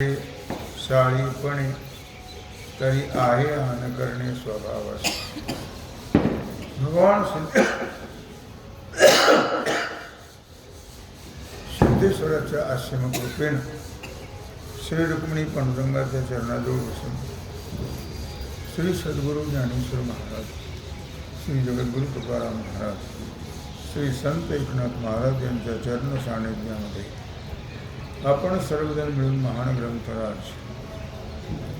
साळीपणे तरी आहे हान करणे स्वभाव भगवान सिद्धेश्वराच्या आश्रम कृपेनं श्री रुक्मिणी पांडुरंगाच्या चरणाजवळ बसून श्री सद्गुरू ज्ञानेश्वर महाराज श्री जगद्गुरू तुकाराम महाराज श्री संत एकनाथ महाराज यांच्या चरण सानिध्यामध्ये आपण सर्वजण मिळून महान ग्रंथराज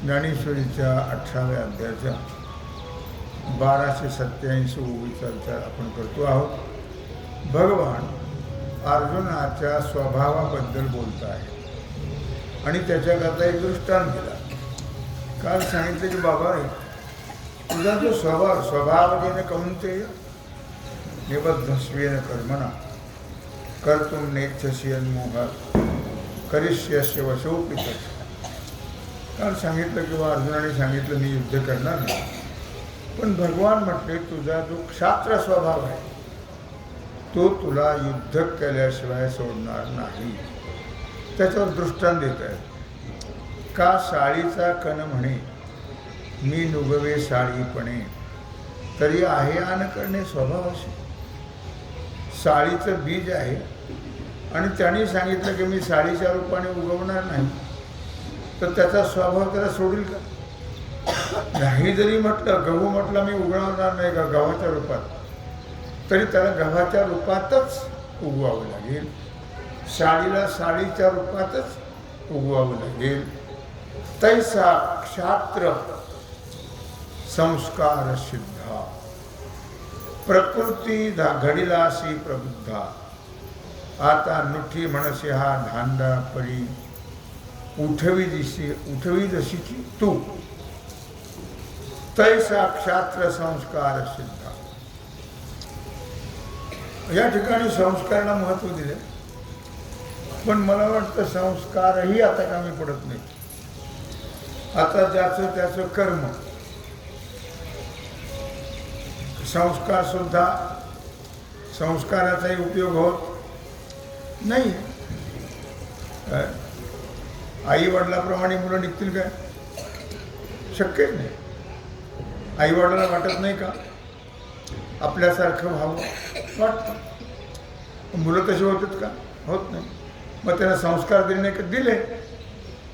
ज्ञानेश्वरीच्या अठराव्या अध्यायाच्या बाराशे सत्याऐंशी ओळीचा विचार आपण करतो आहोत. भगवान अर्जुनाच्या स्वभावाबद्दल बोलत आहे आणि त्याच्याकरता एक दृष्टांत दिला. काल सांगितलं की बाबा रे तुझा जो स्वभाव स्वभावतेने कमते निबद्धस्वेन कर्मणा कर्तुम नेच्छसी मोहात करिष्यस्य वशोपित काल सांगितलं किंवा अर्जुनाने सांगितलं मी युद्ध करणार नाही. पण भगवान म्हटले तुझा जो क्षात्र स्वभाव आहे तो तुला युद्ध केल्याशिवाय सोडणार नाही. त्याच्यावर दृष्टांत देत आहे का साळीचा कण म्हणे मी नुगवे साळीपणे तरी आहे आन करणे स्वभाव असे साळीचं बीज आहे आणि त्यांनी सांगितलं की मी साडीच्या रूपाने उगवणार नाही तर त्याचा स्वभाव त्याला सोडील का? नाही जरी म्हटलं गहू म्हटलं मी उगवणार नाही का गव्हाच्या रूपात? तरी त्याला गव्हाच्या रूपातच उगवावं लागेल. साडीला साडीच्या रूपातच उगवावं लागेल. तैसा क्षात्र संस्कार सिद्धा. प्रकृती धा घडिलासी प्रबुद्धा. आता नुठी म्हणसे हा धांदा परी. उठवी दिशी उठवी जशी की तू. तैसा क्षात्र संस्कार सिद्धा. या ठिकाणी संस्काराला महत्त्व दिले. पण मला वाटतं संस्कारही आता कामी पडत नाही. आता ज्याचं त्याचं कर्म. संस्कार सुद्धा संस्काराचाही उपयोग होत. नाही. आई वडिलाप्रमाणे मुलं निघतील काय? शक्यच नाही. आई वडिलांना वाटत नाही का? आपल्यासारखं व्हावं? वाटतं. मुलं तशी होतात का? होत नाही. मग त्यांना संस्कार दिले नाही का? दिले.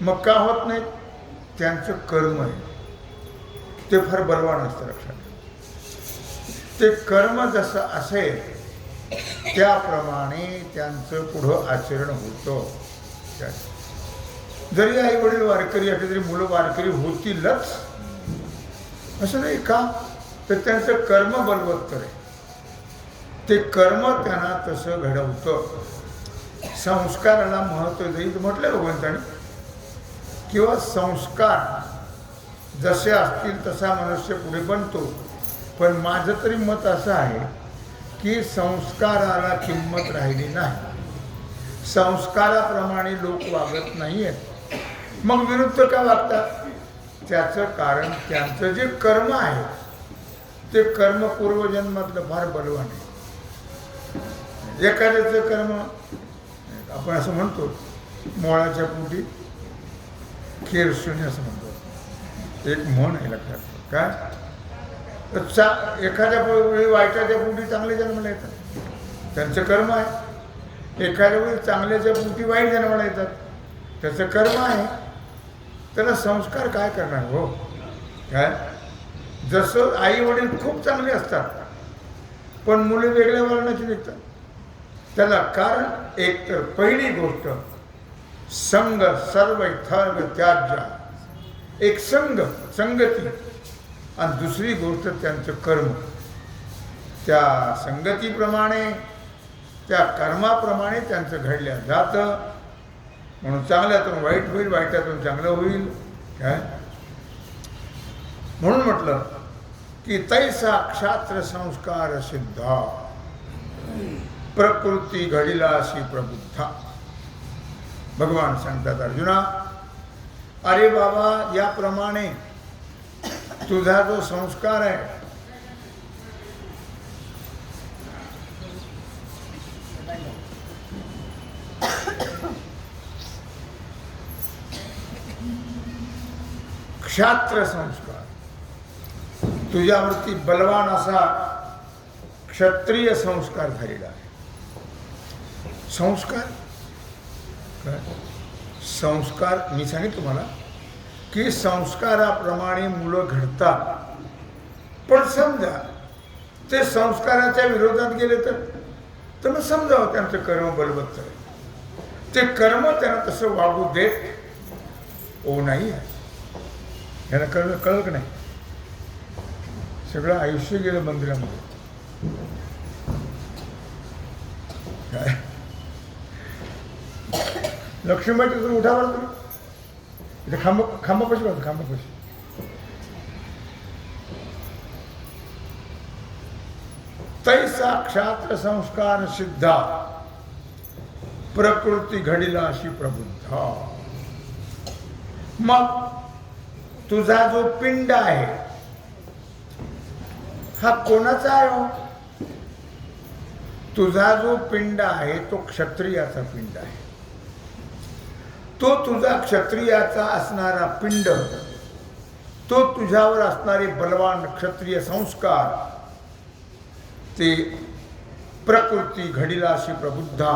मग का होत नाही? त्यांचं कर्म आहे. ते फार बलवान असतं लक्षात ते कर्म जसं असेल त्याप्रमाणे त्यांचं पुढं आचरण होतं. जरी आई वडील वारकरी असले तरी मुलं वारकरी होतीलच असं नाही का? तर त्यांचं कर्म बलवत्तर आहे. ते कर्म त्यांना तसं घडवतं. संस्काराला महत्त्व देईल म्हटलं भगवंताने किंवा संस्कार जसे असतील तसा मनुष्य पुढे बनतो. पण माझं तरी मत असं आहे की संस्काराला किंमत राहिली नाही. संस्काराप्रमाणे लोक वागत नाही आहेत मग विरुद्ध का वागतात? त्याचं कारण त्यांचं जे कर्म आहे ते कर्म पूर्वजन्मातलं फार बलवान आहे. एखाद्याचं कर्म आपण असं म्हणतो मोळाच्या पोटी खेर शून्य असं म्हणतो. एक म्हण आहे लक्षात काय चा एखाद्या वेळी वाईटाच्या पोटी चांगले जन्माला येतात. त्यांचं कर्म आहे. एखाद्या वेळी चांगल्याच्या पोटी वाईट जन्माला येतात. त्याचं कर्म आहे. त्याला संस्कार काय करणार हो? काय जसं आई वडील खूप चांगले असतात पण मुले वेगळ्या वर्णाची निघतात. त्याला कारण एक तर पहिली गोष्ट संघ सर्व थर्व त्याज्या. एक संघ संगती. आणि दुसरी गोष्ट त्यांचं कर्म. त्या संगतीप्रमाणे त्या कर्माप्रमाणे त्यांचं घडल्या जातं. म्हणून चांगल्यातून वाईट होईल वाईटातून चांगलं होईल. काय म्हणून म्हटलं की तैसा क्षात्र संस्कार सिद्धा. प्रकृती घडिला अशी प्रबुद्धा. भगवान सांगतात अर्जुना अरे बाबा याप्रमाणे तुझा जो संस्कार आहे क्षात्र संस्कार। तुझ्यावरती बलवान असा क्षत्रिय संस्कार झालेला आहे। संस्कार? संस्कार, मी सांगितलं तुम्हाला की संस्काराप्रमाणे मुलं घडतात. पण समजा ते संस्काराच्या विरोधात गेले तर? तर मग समजावं त्यांचं कर्म बलवत्तर आहे ते कर्म त्यांना तसं वागू देत ओ नाही आहे. ह्याला कळलं कळलं का नाही? सगळं आयुष्य गेलं मंदिरामध्ये. काय? लक्ष्मीबाई तुम्ही उठा तुम्ही. इथे खांब खांबापाशी बघा खांबापाशी तैसा क्षात्र संस्कार सिद्धा। प्रकृती घडीला अशी प्रबुद्ध। मग तुझा जो पिंड आहे हा कोणाचा आहे हो? तुझा जो पिंड आहे तो क्षत्रियाचा पिंड आहे. तो तुझा क्षत्रियाचा असणारा पिंड तो तुझ्यावर असणारे बलवान क्षत्रिय संस्कार ते प्रकृती घडिलाशी प्रबुद्धा.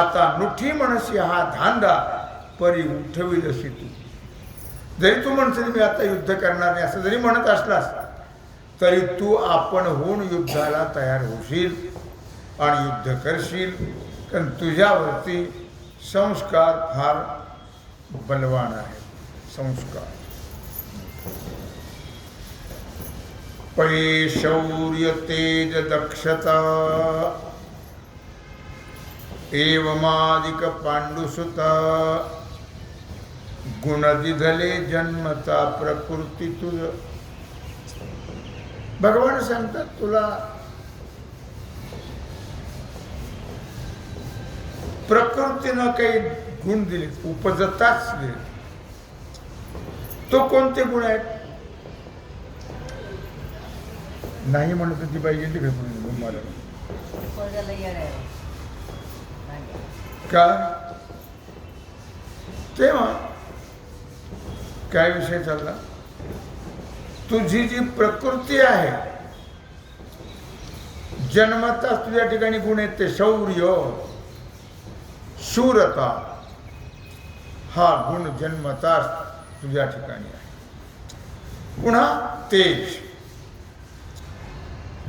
आता नुठी म्हणशी हा धांदा परी उठविल अशी तू जरी तू म्हणशील मी आता युद्ध करणार नाही असं जरी म्हणत असलास तरी तू आपण होऊन युद्धाला तयार होशील आणि युद्ध करशील. कारण तुझ्यावरती संस्कार फार बलवान आहे संस्कार. पै शौर्य तेज दक्षता. एवमादिक पांडुसुता. गुणदिधले जन्मता प्रकृती तुझ. भगवान सांगतात तुला प्रकृतीनं काही गुण दिले उपजताच दिले. तो कोणते गुण आहेत? नाही म्हणत ती पाहिजे तिकडे म्हणून मला. काय तेव्हा काय विषय चालला? तुझी जी प्रकृती आहे जन्मताच तुझ्या ठिकाणी गुण आहेत ते शौर्य. शूरता हा गुण जन्मताच तुझ्या ठिकाणी आहे. पुन्हा तेज.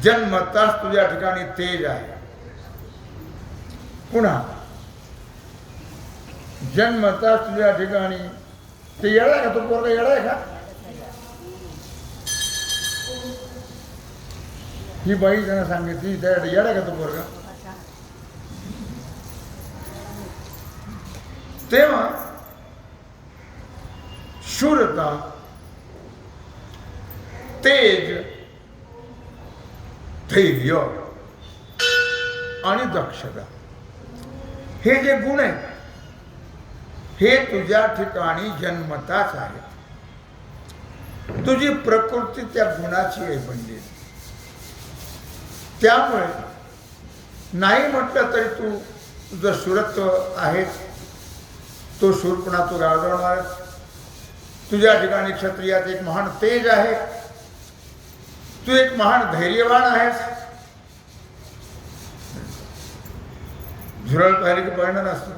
जन्मताच तुझ्या ठिकाणी तेज आहे. पुन्हा जन्मताच तुझ्या ठिकाणी ते येणार आहे का तो पोरगा येणार आहे का? ही बाई त्यांना सांगितली त्या येणार का तो पोरगा? तेव्हा शूरता तेज धैर्य आणि दक्षता. हे जे गुण आहेत हे तुझ्या ठिकाणी जन्मताच आहेत. तुझी प्रकृती त्या गुणाची आहे बनलेली त्यामुळे नाही म्हटलं तरी तू तुझं सुरत्व आहेस तो शूरपणा तू गाजवणार तुझ्या ठिकाणी क्षत्रियात एक महान तेज आहे. तू एक महान धैर्यवान आहेस. झुरळ पाहिली की पळणार असतो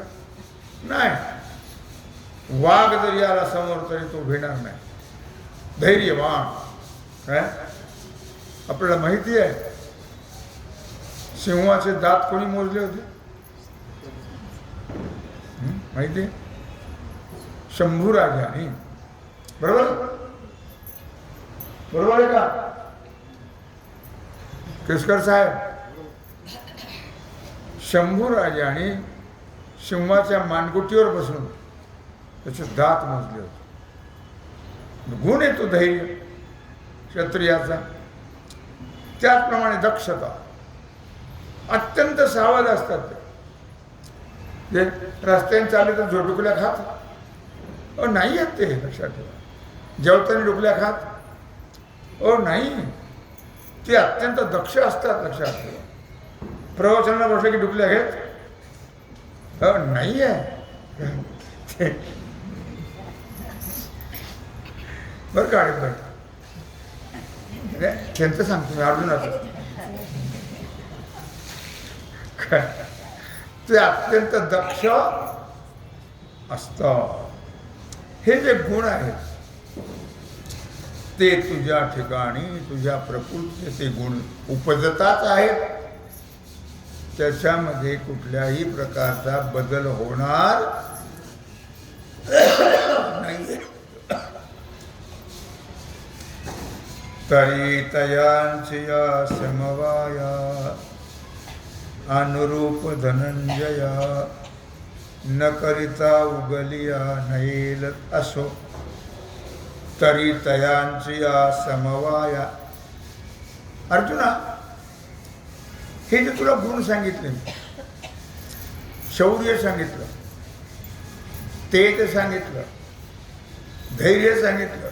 नाही. वाघ जरी आला समोर तरी तो भिणार नाही. धैर्यवान. काय आपल्याला माहिती आहे. सिंहाचे दात कोणी मोजले होते? माहिती आहे? शंभू राजाने बरोबर? बरोबर आहे का? केसकर साहेब शंभू राजाने सिंहाच्या मानगुटीवर बसून त्याचे दात मोजले होते. गुण येतो धैर्य क्षत्रियाचा. त्याचप्रमाणे दक्षता. अत्यंत सावध असतात ते. रस्त्याने चालले तर झोडुकल्या खात अ नाही आहेत ते लक्षात ठेवा. जेवताना डुकल्या खात. ओ नाही. ते अत्यंत दक्ष असतात लक्षात ठेवा. प्रवचनाला बसलं की डुकल्या घेत. अ नाही आहे. बरं का बरं. त्यांचं सांगतो मी अर्जुनाचं काय? ते अत्यंत दक्ष असतं हे जे गुण आहेत ते तुझ्या ठिकाणी तुझ्या प्रकृतीचे ते गुण उपजताच आहेत. त्याच्यामध्ये कुठल्याही प्रकारचा बदल होणार नाही तरी तयांची या समवाया अनुरूप धनंजया न करिता उगलिया नयेल असो तरी तयांची या समवाया. अर्जुना हे जे तुला गुण सांगितले शौर्य सांगितलं तेज सांगितलं धैर्य सांगितलं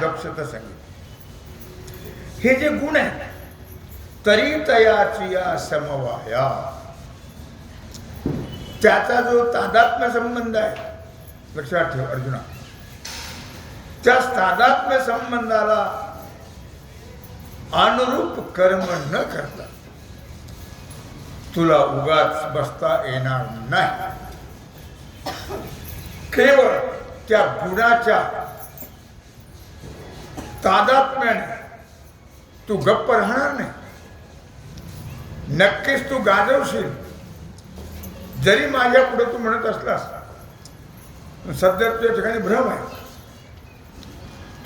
दक्षता सांगितली. हे जे गुण आहेत तरी तयाची या समवाया. त्याचा जो तादात्म्य संबंध आहे लक्षात ठेव अर्जुना. त्या तादात्म्य संबंधाला अनुरूप कर्म न करता तुला उगाच बसता येणार नाही. केवळ त्या गुणाच्या तादात्म्याने तू गप्प राहणार नाही. नक्कीच तू गाजवशील. जरी माझ्या पुढे तू म्हणत असलास सध्या तुझ्या ठिकाणी भ्रम आहे.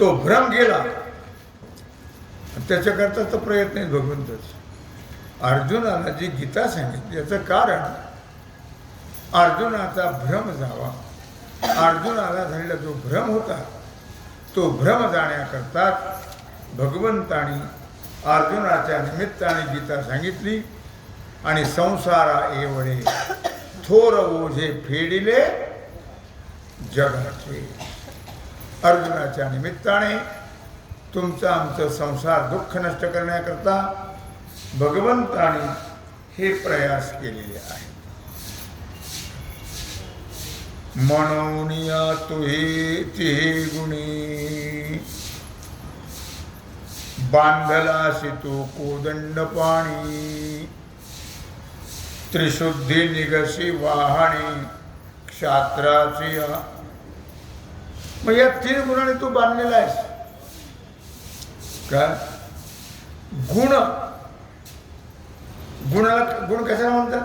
तो भ्रम गेला त्याच्याकरता तर प्रयत्न आहे भगवंतच. अर्जुनाला जी गीता सांगितली याचं कारण अर्जुनाचा भ्रम जावा. अर्जुनाला झालेला जो भ्रम होता तो भ्रम जाण्याकरता भगवंतानी अर्जुनाच्या निमित्ताने गीता सांगितली आणि संसारा एवढे थोर ओझे फेडिले जगाचे. अर्जुनाच्या निमित्ताने तुमचं आमचं संसार दुःख नष्ट करण्याकरता भगवंताने हे प्रयास केलेले आहेत. म्हणून या तुहे तिहे गुणी. बांधलासी तू कोदंड पाणी त्रिशुद्धी निगसी वाहणी क्षात्राची मग या तीन गुणाने तू बांधलेला आहेस. का? गुण. गुणाला गुण कशाला म्हणतात?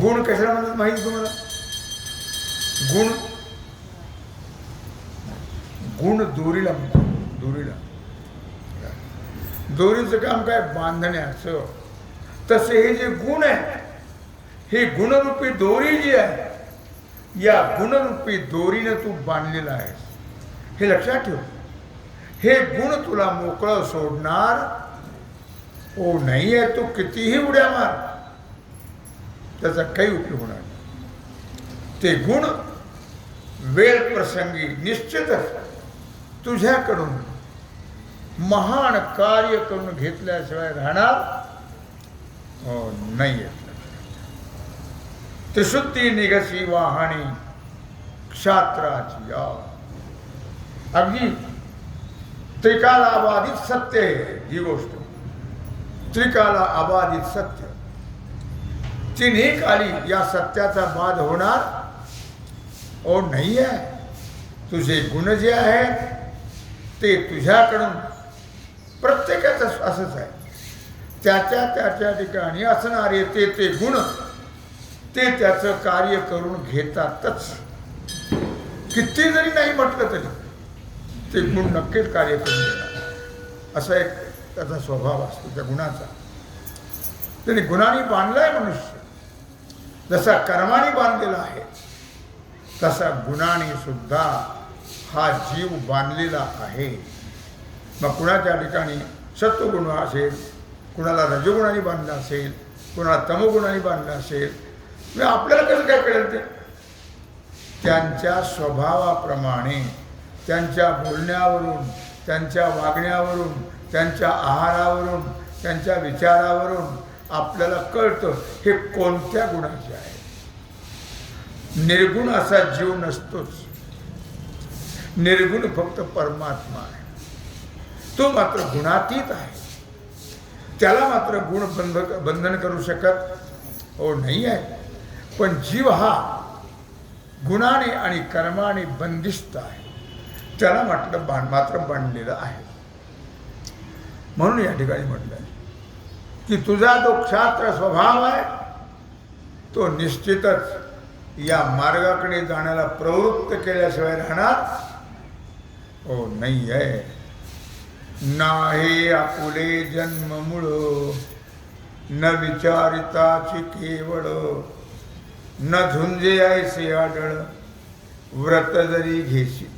गुण कशाला म्हणतात माहिती तुम्हाला? गुण. गुण दोरीला म्हणतात दोरीला. दोरीचं काम काय? बांधण्याचं. तसे हे जे गुण आहे हे गुणरूपी दोरी जी आहे या गुणरूपी दोरीने तू बांधलेला आहेस. हे लक्षात ठेव. हे गुण तुला मोकळं सोडणार हो नाही आहे तू कितीही उड्या मार. त्याचा काही उपयोग होणार नाही. ते गुण वेळ प्रसंगी निश्चितच तुझ्याकडून महान कार्य करून घेतल्याशिवाय राहणार हो, नाही येत त्रिशुद्धी निगसी वाहणी क्षात्राची या अगदी त्रिकाला अबाधित सत्य आहे ही गोष्ट. त्रिकाला अबाधित सत्य. तिन्ही काली या सत्याचा बाध होणार? ओ नाही आहे तुझे गुण जे आहेत ते तुझ्याकडून प्रत्येकाचं असंच आहे. त्याच्या त्याच्या ठिकाणी असणारे ते ते गुण ते त्याचं कार्य करून घेतातच. किती जरी नाही म्हटलं तरी ते गुण नक्कीच कार्य करून घेतात असा एक त्याचा स्वभाव असतो त्या गुणाचा. त्याने गुणाने बांधलाय मनुष्य. जसा कर्माने बांधलेला आहे तसा गुणाने सुद्धा हा जीव बांधलेला आहे. मग कुणाच्या ठिकाणी सत्वगुण असेल कुणाला रजगुणाने बांधलं असेल कुणाला तमगुणाने बांधलं असेल मग आपल्याला कसं काय कळेल ते? त्यांच्या स्वभावाप्रमाणे त्यांच्या बोलण्यावरून त्यांच्या वागण्यावरून त्यांच्या आहारावरून त्यांच्या विचारावरून आपल्याला कळतं हे कोणत्या गुणाचे आहे. निर्गुण असा जीव नसतोच. निर्गुण फक्त परमात्मा आहे. तो मात्र गुणातीत आहे. त्याला मात्र गुण बंध बंधन करू शकत हो नाही आहे. पण जीव हा गुणाने आणि कर्माने बंदिस्त आहे. त्याला म्हटलं बाण मात्र बांधलेलं आहे. म्हणून या ठिकाणी म्हटलं की तुझा जो क्षात्र स्वभाव आहे तो निश्चितच या मार्गाकडे जाण्याला प्रवृत्त केल्याशिवाय राहणार हो नाही आहे. नाही आपुले जन्म मुळ न विचारिताची केवळ न झुंजे ऐसे आढळ व्रत जरी घेशी.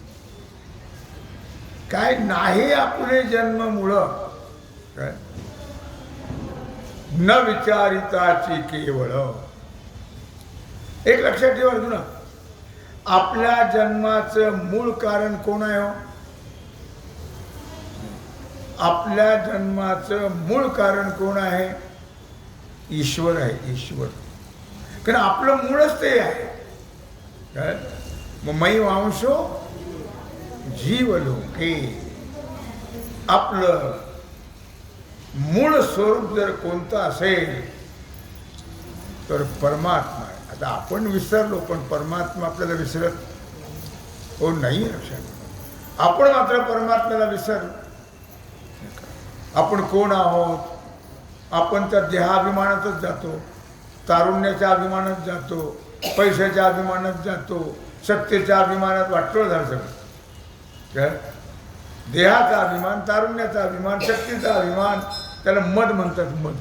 काय नाही आपुले जन्म मुळ काय? न विचारिताची केवळ. एक लक्षात ठेवा अर्जुन. आपल्या जन्माचं मूळ कारण कोण आहे हो? आपल्या जन्माचं मूळ कारण कोण आहे? ईश्वर आहे ईश्वर. कारण आपलं मूळच ते आहे. काय मग मै वांशो जीव लोके आपलं मूळ स्वरूप जर कोणतं असेल तर परमात्मा आहे. आता आपण विसरलो पण परमात्मा आपल्याला विसरत हो नाही लक्षात आपण मात्र परमात्म्याला विसरलो. आपण कोण आहोत? आपण त्या देहाभिमानातच जातो. तारुण्याच्या अभिमानात जातो. पैशाच्या अभिमानात जातो. सत्तेच्या अभिमानात वाटतो झालं सगळं. काय? देहाचा अभिमान तारुण्याचा अभिमान शक्तीचा अभिमान त्याला मध म्हणतात मध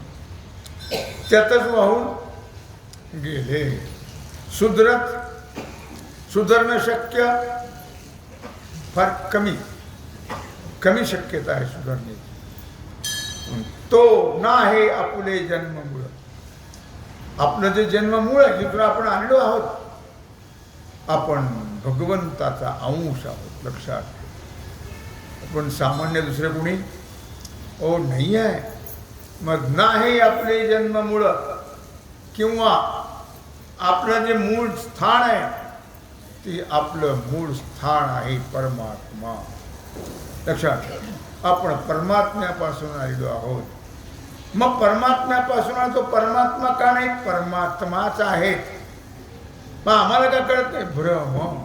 त्यातच वाहून गेले. सुधरत सुधारणं शक्य फार कमी. कमी शक्यता आहे सुधारणे तो ना आहे आपुले जन्ममुळ. आपलं जे जन्ममूळ आहे जिथून आपण आणलो आहोत आपण भगवंताचा अंश आहोत लक्षात आपण सामान्य दुसरे कोणी? ओ नाही आहे. मग नाही आपले जन्ममूळ किंवा आपलं जे मूळ स्थान आहे ते आपलं मूळ स्थान आहे परमात्मा. लक्षात आपण परमात्म्यापासून आलेलो आहोत. मग परमात्म्यापासून तो परमात्मा का नाही? परमात्माच आहे मग आम्हाला काय कळत नाही? भ्रम.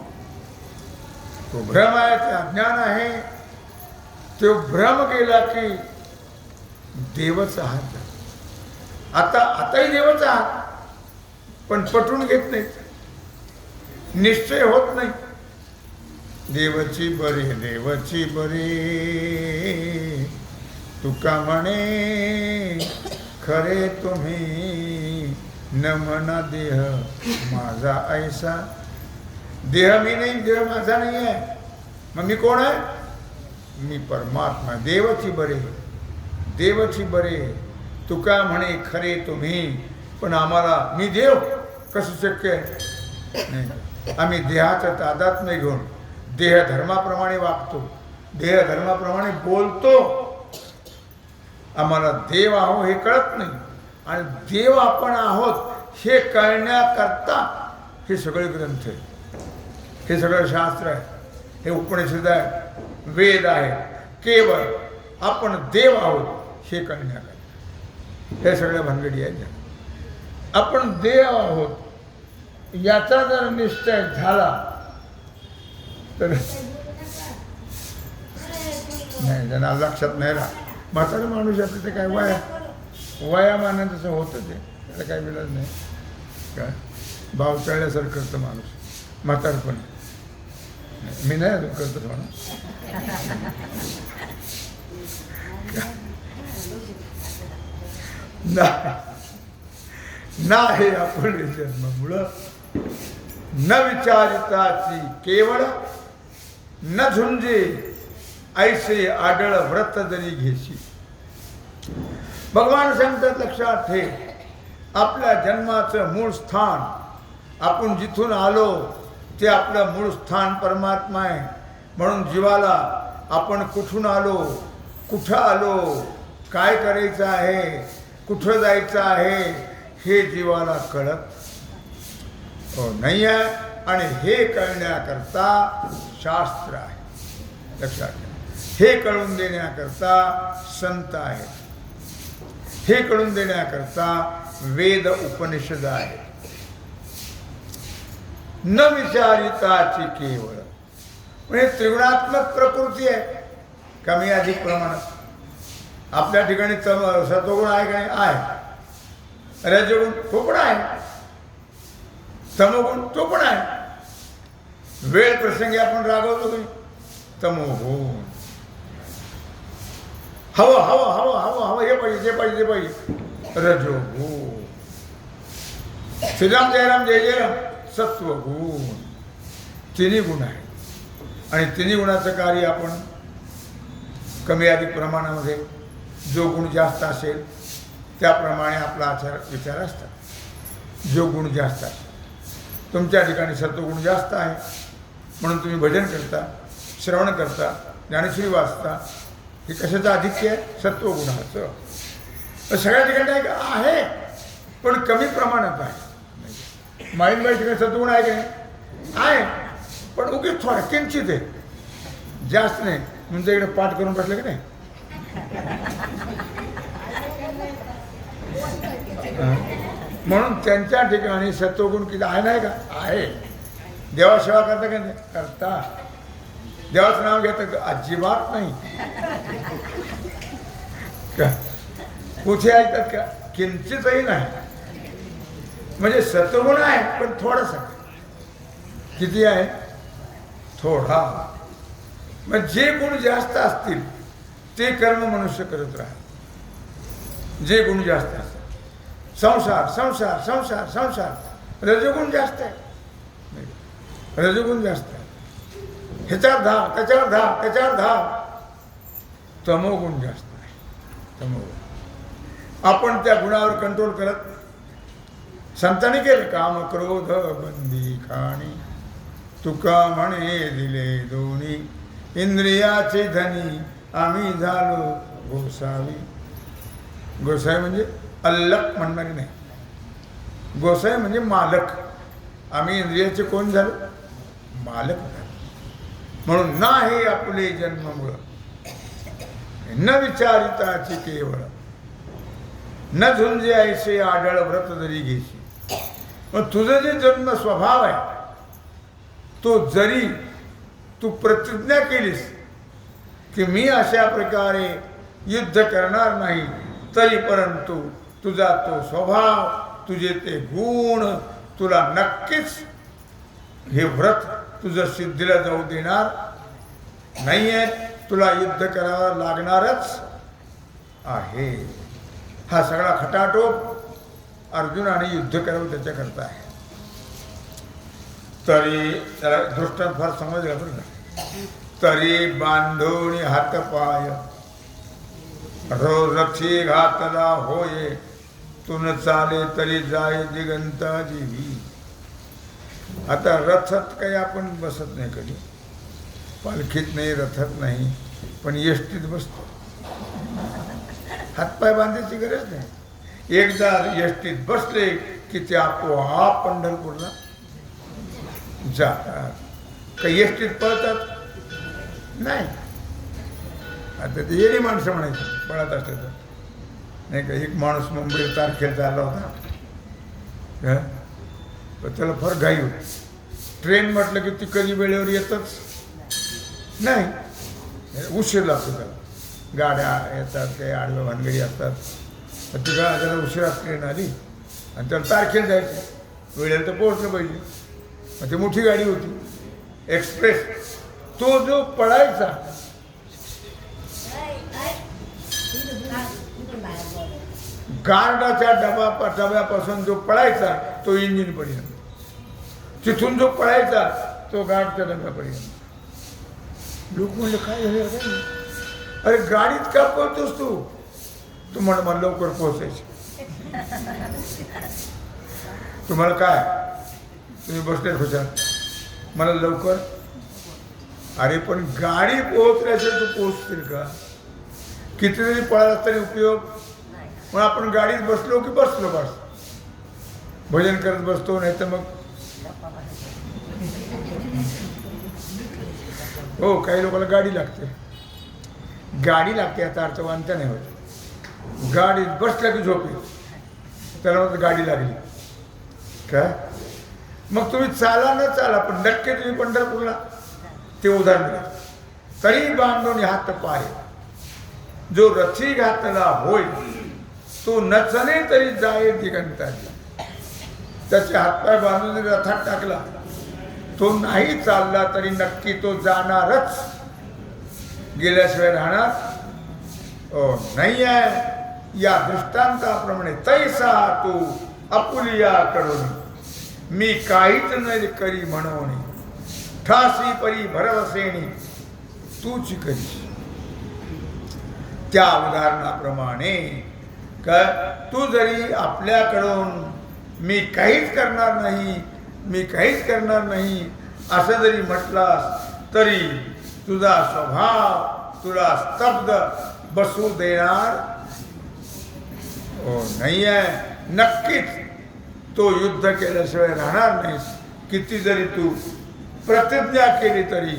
तो भ्रम आहे ते अज्ञान आहे. तो भ्रम गेला की देवच आहात. आता आताही देवच आहात पण पटून घेत नाही निश्चय होत नाही. देवची बरी देवची बरी. तुका म्हणे खरे तुम्ही न म्हणा देह माझा ऐसा. देह मी नाही देह माझा नाही आहे. मग मी कोण आहे? मी परमात्मा देवची बरे. देवची बरे. तुका म्हणे खरे तुम्ही पण आम्हाला मी देव कसं शक्य आहे? नाही. आम्ही देहाचं तादात्म्य घेऊन देह धर्माप्रमाणे वागतो. देह धर्माप्रमाणे बोलतो. आम्हाला देव आहो हे कळत नाही. आणि देव आपण आहोत हे कळण्याकरता हे सगळे ग्रंथ आहे हे सगळं शास्त्र आहे. हे उपनिषद आहे वेद आहे केवळ आपण देव आहोत हे कळण्याकरता हे सगळ्या भानगडी आहेत. आपण देव आहोत. याचा जर निश्चय झाला तर नाही त्यांना लक्षात नाही राहा म्हातारा माणूस आता ते काय वया वयामानं तसं होतं ते. त्याला काय मिळत नाही. काय? भाव चळल्यासारखं करतं माणूस. म्हातारपण. मी नाही अजून करतो म्हणून नाही नाही आपण जन्ममुळं न विचारिताची केवळ न झुंजे. ऐसे आडळ व्रत जरी घेशी. भगवान सांगतात लक्षात ठे आपल्या जन्माचं मूळ स्थान आपण जिथून आलो ते आपलं मूळ स्थान परमात्मा आहे. म्हणून जीवाला आपण कुठून आलो कुठं आलो काय करायचं आहे कुठं जायचं आहे हे जीवाला कळत हो नाही आहे आणि हे कळण्याकरता शास्त्र आहे. लक्षात हे कळून देण्याकरता संत आहेत. हे कळून देण्याकरता वेद उपनिषद आहेत. न विचारिताची केवळ. म्हणजे त्रिगुणात्मक प्रकृती आहे. कमी अधिक प्रमाणात. आपल्या ठिकाणी तम सत्वगुण आहे का नाही? आहे. रजगुण तो पण आहे. तमोगुण तो पण आहे. वेळ प्रसंगी आपण रागवतो की तमोगुण. हवं हवं हवं हवं हवं हे पाहिजे ते पाहिजे ते पाहिजे. रजोगुण श्रीराम जयराम जय जयराम सत्वगुण. तिन्ही गुण आहे आणि तिन्ही गुणाचं कार्य आपण कमी अधिक प्रमाणामध्ये जो गुण जास्त असेल त्याप्रमाणे आपला आचार विचार असतात. जो गुण जास्त असेल. तुमच्या ठिकाणी सत्वगुण जास्त आहे. म्हणून तुम्ही भजन करता श्रवण करता ज्ञानेश्वरी वाचता हे कशाचं आधिक्य आहे? सत्वगुणाचं सगळ्या ठिकाणी आहे का? आहे. पण कमी प्रमाणात आहे. माईंबाई ठिकाणी सत्वगुण आहे की नाही? आहे. पण उगीच थोडा किंचित आहे. जास्त नाही. तुमच्या इकडे पाठ करून बसलं की नाही? म्हणून त्यांच्या ठिकाणी सत्वगुण किती आहे नाही का? आहे. देवासेवा करता का नाही? करता. देवाचं नाव घेतं अजिबात नाही. का? कुठे ऐकतात का? किंचितही नाही. म्हणजे सतगुण आहे पण थोडंसं. किती आहे? थोडा. मग जे गुण जास्त असतील ते कर्म मनुष्य करत राहत जे गुण जास्त असतात संसार संसार संसार संसार. रजगुण जास्त आहे. रजगुण जास्त ह्याच्यावर धा त्याच्यावर धा त्याच्यावर धा तमोगुण जास्त आहे. तमोगुण. आपण त्या गुणावर कंट्रोल करत संतांनी केलं काम क्रोध बंदी खाणी. तुका म्हणे दिले दोन्ही. इंद्रियाचे धनी आम्ही झालो गोसावी. गोसाई म्हणजे अल्लक म्हणणारी नाही. गोसाई म्हणजे मालक. आम्ही इंद्रियाचे कोण झालो? मालक. म्हणून नाही आपले जन्ममुळ. न विचारिताची केवळ. न झुंजे ऐसे आढळ व्रत जरी घेशी. मग तुझं जे जन्म स्वभाव आहे तो जरी तू प्रतिज्ञा केलीस की मी अशा प्रकारे युद्ध करणार नाही तरी परंतु तुझा तो स्वभाव तुझे ते गुण तुला नक्कीच हे व्रत तुझं सिद्धीला जाऊ देणार नाही आहे तुला युद्ध करावं लागणारच आहे. हा सगळा खटाटोप अर्जुनाने युद्ध करावं त्याच्याकरता आहे. तरी त्याला दृष्टांत फार समजलं बरं का? तरी बांधवणी हातपाय पाय. रोजी घातला होय तुन चाले तरी जाय दिगंता जीवी. आता रथात काही आपण बसत नाही कधी. पालखीत नाही रथात नाही पण एसटीत बसतो. हातपाय बांधायची गरज नाही. एकदा एसटीत बसले की ते आपोआप पंढरपूरला जातात. काही एसटीत पळतात? नाही. आता ते येणी माणसं म्हणायची पळत असले तर नाही का? एक माणूस मुंबईत तारखेला चालला होता. पण त्याला फार घाई होती. ट्रेन म्हटलं की ती कधी वेळेवर येतच? नाही. उशीर लागतो त्याला. गाड्या येतात काही आडव्या भानगडी असतात. तर ती गा त्याला उशिरात ट्रेन आली आणि त्याला तारखेला जायचं. वेळेला तर पोहोचलं पाहिजे. मग ती मोठी गाडी होती. एक्सप्रेस. तो जो पळायचा गार्डाच्या डबा डब्यापासून जो पळायचा तो इंजिन पर्यंत तिथून जो पळायचा तो गार्डच्या डब्यापर्यंत. लोक म्हणले काय झाले अरे अरे गाडीत का पळतोस तू? तू म्हण मला लवकर पोहोचायचे. तुम्हाला काय? तुम्ही बसले खुशाल. मला लवकर? अरे पण गाडी पोहोचल्याशिवाय तू पोहोचतील का? किती जरी पळाला तरी उपयोग? मग आपण गाडीत बसलो की बसलो बस. भजन करत बसतो नाही तर मग हो काही लोकांना गाडी लागते. गाडी लागते याचा अर्थ वांत नाही होत. गाडीत बसल्या की झोपे त्याला म्हणतात गाडी लागली. काय मग तुम्ही चाला न चाला पण नक्की तुम्ही पंढरपूरला ते उदाहरण द्या तरी बांधून हात पाय जो रथी घातला होय तो नचले तरी जाये दिगंताची त्याचे हातपाय बांधून रथात टाकला. तो नाही चालला तरी नक्की तो जाणारच. गेल्याशिवाय राहणार? हो नाही आहे या दृष्टांताप्रमाणे तैसा तू अपुलिया करून मी काहीच नाही करी म्हणून. ठासी परी भरवसेनी तूच करी त्या उदाहरणाप्रमाणे का तू जरी आपल्याकडून मी काहीच करणार नाही मी काहीच करणार नाही असं जरी म्हटलास तरी तुझा स्वभाव तुला स्तब्ध बसू देणार हो नाही आहे नक्कीच तो युद्ध केल्याशिवाय राहणार नाहीस. किती जरी तू प्रतिज्ञा केली तरी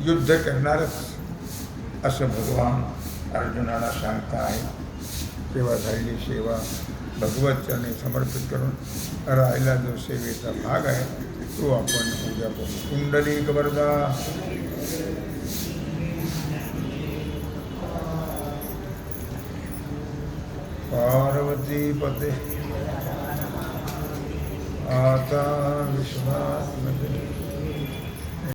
युद्ध करणारच असं भगवान अर्जुनाला सांगता आहे तेव्हा झालेली सेवा भगवत चरणी समर्पित करून राहिला जो सेवेचा भाग आहे तो आपण उद्या बघू कुंडली वरदा. पार्वती पते. आता विश्वास